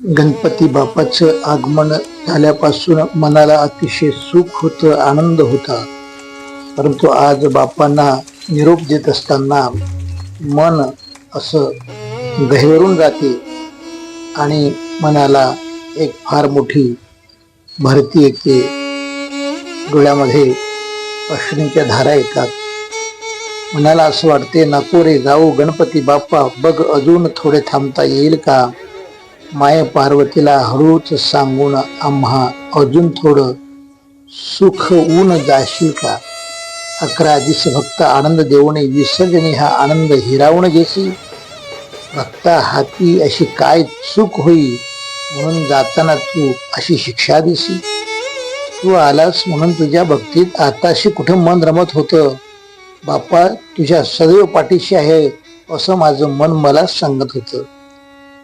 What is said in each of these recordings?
गणपती बाप्पाचं आगमन झाल्यापासून मनाला अतिशय सुख होतं आनंद होता. परंतु आज बापांना निरोप देत असताना मन असं गहिवरून जाते आणि मनाला एक फार मोठी भरती येते. डोळ्यामध्ये अश्रूंच्या धारा येतात. मनाला असं वाटते नको रे जाऊ गणपती बाप्पा बघ अजून थोडे थांबता येईल का? माय पार्वतीला हळूच सांगून आम्हा अजून थोडं सुख ऊन जाशील का? अकरा दिस भक्त आनंद देऊने विसर्जने हा आनंद हिरावून घेसी भक्ता हाती अशी काय चूक होई? म्हणून जाताना तू अशी शिक्षा दिसी तू आलास म्हणून तुझ्या भक्तीत आताशी कुठं मन रमत होतं? बाप्पा तुझ्या सदैव पाठीशी आहे असं माझं मन मला सांगत होतं.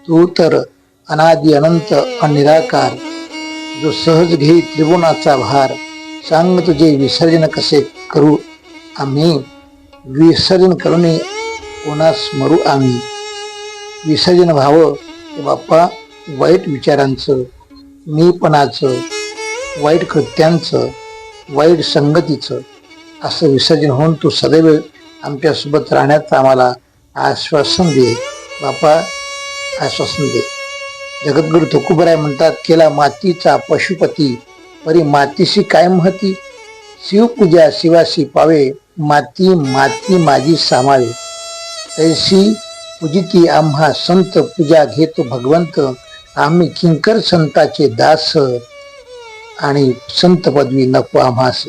तू तर अनादि अनंत अनिराकार जो सहज घे त्रिगुणाचा भार सांग तुझे विसर्जन कसे करू आम्ही? विसर्जन करून कोणास स्मरू आम्ही? विसर्जन व्हावं ते बाप्पा वाईट विचारांचं मीपणाचं वाईट कृत्यांचं वाईट संगतीचं असं विसर्जन होऊन तू सदैव आमच्यासोबत राहण्याचं आम्हाला आश्वासन दे. बापा आश्वासन दे. जगद्गुरु धोकुबराय म्हणतात केला मातीचा पशुपती परी मातीशी काय महती शिवपूजा शिवाशी पावे माती माती माझी सामावे. तैसी पूजिती आम्हा संत पूजा घेतो भगवंत आम्ही किंकर संताचे दास आणि संत पदवी नको आम्हास.